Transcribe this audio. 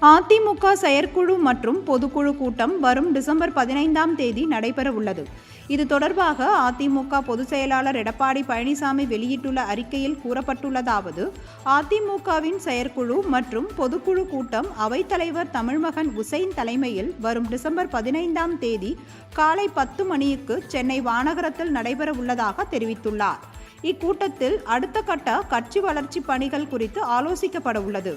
அதிமுக செயற்குழு மற்றும் பொதுக்குழு கூட்டம் வரும் டிசம்பர் பதினைந்தாம் தேதி நடைபெற உள்ளது இது தொடர்பாக அதிமுக பொதுச் செயலாளர் எடப்பாடி பழனிசாமி வெளியிட்டுள்ள அறிக்கையில் கூறப்பட்டுள்ளதாவது அதிமுகவின் செயற்குழு மற்றும் பொதுக்குழு கூட்டம் அவைத்தலைவர் தமிழ்மகன் உசைன் தலைமையில் வரும் டிசம்பர் பதினைந்தாம் தேதி காலை பத்து மணிக்கு சென்னை வானகரத்தில் நடைபெற உள்ளதாக தெரிவித்துள்ளார். இக்கூட்டத்தில் அடுத்த கட்ட கட்சி வளர்ச்சி பணிகள் குறித்து ஆலோசிக்கப்பட உள்ளது